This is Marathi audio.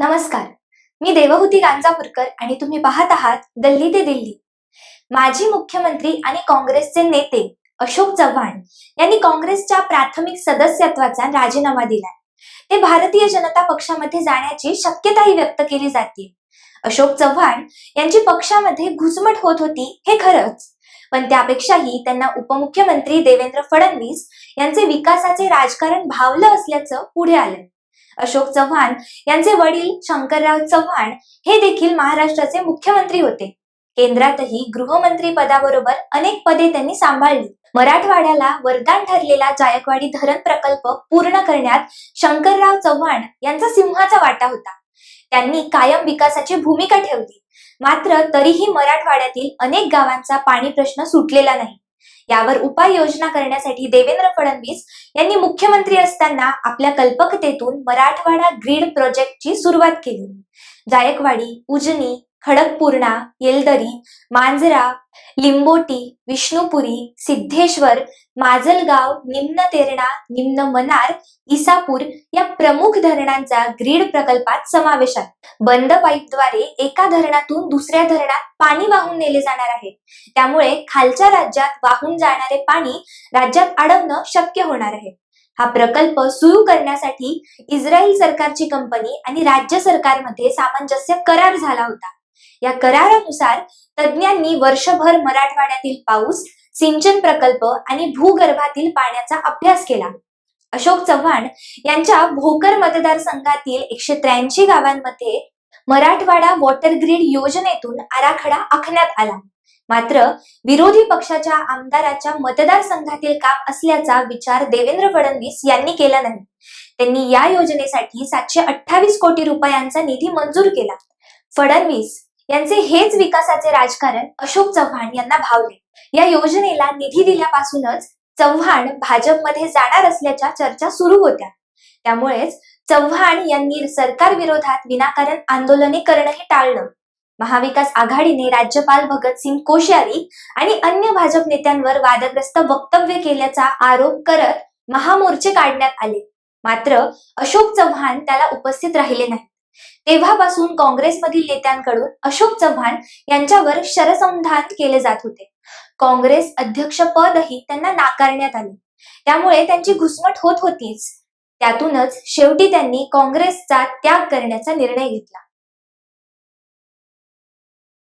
नमस्कार. मी देवहूती गांजापूरकर आणि तुम्ही पाहत आहात गल्ली ते दिल्ली. माजी मुख्यमंत्री आणि काँग्रेसचे नेते अशोक चव्हाण यांनी काँग्रेसच्या प्राथमिक सदस्यत्वाचा राजीनामा दिलाय. ते भारतीय जनता पक्षामध्ये जाण्याची शक्यताही व्यक्त केली जाते. अशोक चव्हाण यांची पक्षामध्ये घुसमट होत होती हे खरंच. पण त्यापेक्षाही त्यांना उपमुख्यमंत्री देवेंद्र फडणवीस यांचे विकासाचे राजकारण भावलं असल्याचं पुढे आलं. अशोक चव्हाण यांचे वडील शंकरराव चव्हाण हे देखील महाराष्ट्राचे मुख्यमंत्री होते. केंद्रातही गृहमंत्री पदाबरोबर अनेक पदे त्यांनी सांभाळली. मराठवाड्याला वरदान ठरलेला जायकवाडी धरण प्रकल्प पूर्ण करण्यात शंकरराव चव्हाण यांचा सिंहाचा वाटा होता. त्यांनी कायम विकासाची भूमिका ठेवली. मात्र तरीही मराठवाड्यातील अनेक गावांचा पाणी प्रश्न सुटलेला नाही. यावर उपाययोजना करण्यासाठी देवेंद्र फडणवीस यांनी मुख्यमंत्री असताना आपल्या कल्पकतेतून मराठवाडा ग्रीड प्रोजेक्टची सुरुवात केली. जायकवाडी उजनी खडकपूर्णा येलदरी मांजरा लिंबोटी विष्णुपुरी सिद्धेश्वर माजलगाव निम्न तेरणा निम्न मनार इसापूर या प्रमुख धरणांचा ग्रीड प्रकल्पात समावेश आहे. बंद पाईपद्वारे एका धरणातून दुसऱ्या धरणात पाणी वाहून नेले जाणार आहे. त्यामुळे खालच्या राज्यात वाहून जाणारे पाणी राज्यात अडवणं शक्य होणार आहे. हा प्रकल्प सुरू करण्यासाठी इस्रायल सरकारची कंपनी आणि राज्य सरकारमध्ये सामंजस्य करार झाला होता. या करारानुसार तज्ज्ञांनी वर्षभर मराठवाड्यातील पाऊस सिंचन प्रकल्प आणि भूगर्भातील पाण्याचा अभ्यास केला. अशोक चव्हाण यांच्या भोकर मतदारसंघातील एकशे त्र्याऐंशी गावांमध्ये मराठवाडा वॉटर ग्रीड योजनेतून आराखडा आखण्यात आला. मात्र विरोधी पक्षाच्या आमदाराच्या मतदारसंघातील काम असल्याचा विचार देवेंद्र फडणवीस यांनी केला नाही. त्यांनी या योजनेसाठी सातशे अठ्ठावीस कोटी रुपयांचा निधी मंजूर केला. फडणवीस यांचे हेच विकासाचे राजकारण अशोक चव्हाण यांना भावले. या योजनेला निधी दिल्यापासूनच चव्हाण भाजपमध्ये जाणार असल्याच्या चर्चा सुरू होत्या. त्यामुळेच चव्हाण यांनी सरकार विरोधात विनाकारण आंदोलने करणं हे टाळलं. महाविकास आघाडीने राज्यपाल भगतसिंग कोश्यारी आणि अन्य भाजप नेत्यांवर वादग्रस्त वक्तव्य केल्याचा आरोप करत महामोर्चे काढण्यात आले. मात्र अशोक चव्हाण त्याला उपस्थित राहिले नाही तेव्हापासून काँग्रेसमधील नेत्यांकडून अशोक चव्हाण यांच्यावर शरसंधान केले जात होते. काँग्रेस अध्यक्ष पदही त्यांना नाकारण्यात आले. त्यामुळे त्यांची घुसमट होत होतीच. त्यातूनच शेवटी त्यांनी काँग्रेसचा त्याग करण्याचा निर्णय घेतला.